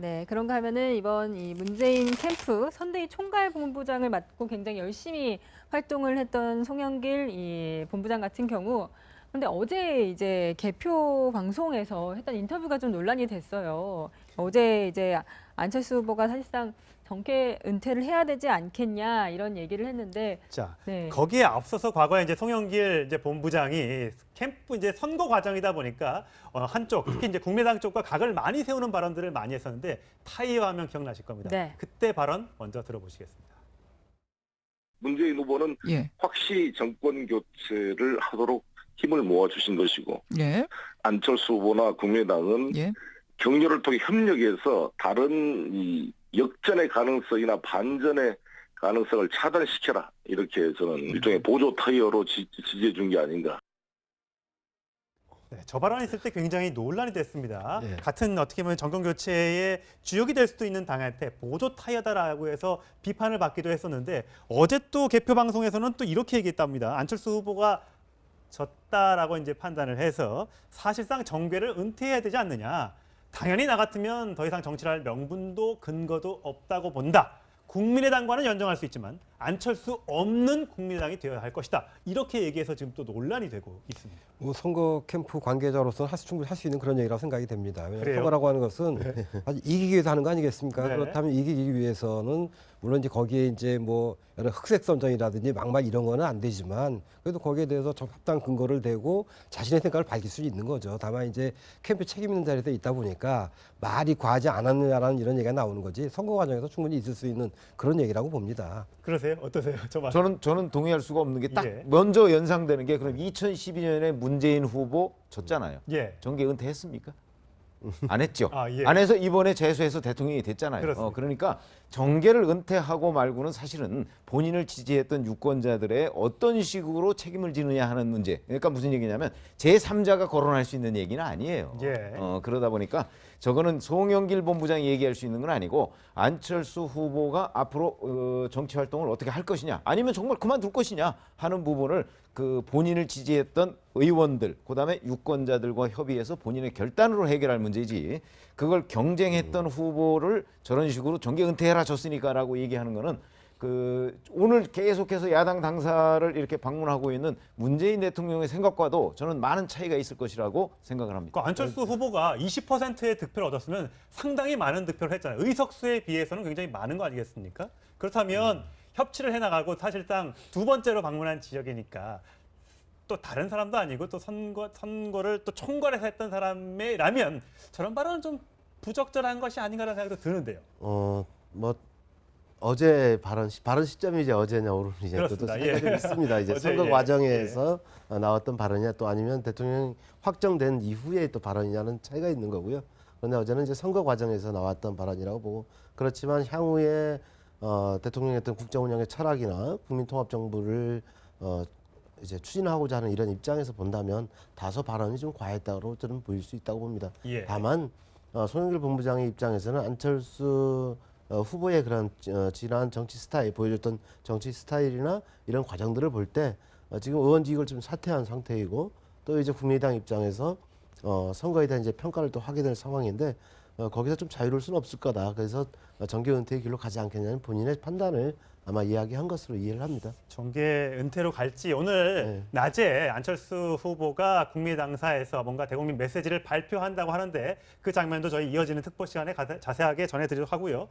네, 그런가 하면은 이번 이 문재인 캠프 선대위 총괄 본부장을 맡고 굉장히 열심히 활동을 했던 송영길 이 본부장 같은 경우 그런데 어제 이제 개표 방송에서 했던 인터뷰가 좀 논란이 됐어요. 어제 이제 안철수 후보가 사실상 정계 은퇴를 해야 되지 않겠냐 이런 얘기를 했는데 자, 네. 거기에 앞서서 과거에 이제 송영길 이제 본부장이 캠프 이제 선거 과정이다 보니까 어, 한쪽 특히 이제 국민당 쪽과 각을 많이 세우는 발언들을 많이 했었는데 타이어 하면 기억나실 겁니다. 네. 그때 발언 먼저 들어보시겠습니다. 문재인 후보는 예, 확실히 정권 교체를 하도록 힘을 모아주신 것이고 예, 안철수 후보나 국민당은 예. 격려를 통해 협력해서 다른 이 역전의 가능성이나 반전의 가능성을 차단시켜라 이렇게 저는 일종의 보조 타이어로 지, 지지해 준 게 아닌가 네, 저 발언 있을 때 굉장히 논란이 됐습니다. 예. 같은 어떻게 보면 정권 교체의 주역이 될 수도 있는 당한테 보조 타이어다라고 해서 비판을 받기도 했었는데 어제 또 개표 방송에서는 또 이렇게 얘기했답니다. 안철수 후보가 졌다라고 이제 판단을 해서 사실상 정계를 은퇴해야 되지 않느냐. 당연히 나 같으면 더 이상 정치를 할 명분도 근거도 없다고 본다. 국민의당과는 연정할 수 있지만 안철수 없는 국민의당이 되어야 할 것이다. 이렇게 얘기해서 지금 또 논란이 되고 있습니다. 뭐 선거 캠프 관계자로서는 할 수- 충분히 할 수 있는 그런 얘기라고 생각이 됩니다. 왜냐하면? 선거라고 하는 것은 아주 이기기 위해서 하는 거 아니겠습니까? 네. 그렇다면 이기기 위해서는 물론 이제 거기에 이제 뭐 여러 흑색 선정이라든지 막말 이런 거는 안 되지만 그래도 거기에 대해서 적합한 근거를 대고 자신의 생각을 밝힐 수 있는 거죠. 다만 이제 캠프 책임 있는 자리에 있다 보니까 말이 과하지 않았느냐라는 이런 얘기가 나오는 거지 선거 과정에서 충분히 있을 수 있는 그런 얘기라고 봅니다. 그러세요? 어떠세요? 저 말. 저는 저는 동의할 수가 없는 게 딱 예. 먼저 연상되는 게 그럼 2012년에 문재인 후보 졌잖아요. 예. 정계 은퇴했습니까? 안 했죠. 아, 예. 안 해서 이번에 재수해서 대통령이 됐잖아요. 그렇습니다. 어, 그러니까 정계를 은퇴하고 말고는 사실은 본인을 지지했던 유권자들의 어떤 식으로 책임을 지느냐 하는 문제. 그러니까 무슨 얘기냐면 제3자가 거론할 수 있는 얘기는 아니에요. 예. 어, 그러다 보니까 저거는 송영길 본부장이 얘기할 수 있는 건 아니고 안철수 후보가 앞으로 어, 정치 활동을 어떻게 할 것이냐 아니면 정말 그만둘 것이냐 하는 부분을 그 본인을 지지했던 의원들 그다음에 유권자들과 협의해서 본인의 결단으로 해결할 문제지 그걸 경쟁했던 후보를 저런 식으로 정계 은퇴해라 졌으니까라고 얘기하는 거는 그 오늘 계속해서 야당 당사를 이렇게 방문하고 있는 문재인 대통령의 생각과도 저는 많은 차이가 있을 것이라고 생각을 합니다. 그 안철수 후보가 20%의 득표를 얻었으면 상당히 많은 득표를 했잖아요. 의석수에 비해서는 굉장히 많은 거 아니겠습니까? 그렇다면 협치를 해나가고 사실상 두 번째로 방문한 지역이니까 또 다른 사람도 아니고 또 선거 선거를 또 총괄해서 했던 사람이라면 저런 발언은 좀 부적절한 것이 아닌가라는 생각도 드는데요. 어, 뭐 어제 발언 시- 발언 시점이 이제 어제냐 오늘이냐 또 그렇습니다. 차이가 예. 좀 있습니다. 이제 어제, 선거 예. 과정에서 어, 나왔던 발언이냐 또 아니면 대통령 확정된 이후에 또 발언이냐는 차이가 있는 거고요. 그런데 어제는 이제 선거 과정에서 나왔던 발언이라고 보고 그렇지만 향후에 어, 대통령의 어떤 국정 운영의 철학이나 국민 통합 정부를 어, 이제 추진하고자 하는 이런 입장에서 본다면 다소 발언이 좀 과했다고 저는 보일 수 있다고 봅니다. 예. 다만 어, 송영길 본부장의 입장에서는 안철수 어, 후보의 그런 어, 지난 정치 스타일 보여줬던 정치 스타일이나 이런 과정들을 볼 때 어, 지금 의원직을 좀 사퇴한 상태이고 또 이제 국민의당 입장에서 어, 선거에 대한 이제 평가를 또 하게 될 상황인데 어, 거기서 좀 자유로울 수는 없을 거다. 그래서 어, 정계 은퇴의 길로 가지 않겠냐는 본인의 판단을 아마 이야기한 것으로 이해를 합니다. 정계 은퇴로 갈지 오늘 네. 낮에 안철수 후보가 국민당사에서 뭔가 대국민 메시지를 발표한다고 하는데 그 장면도 저희 이어지는 특보 시간에 가- 자세하게 전해드리도록 하고요.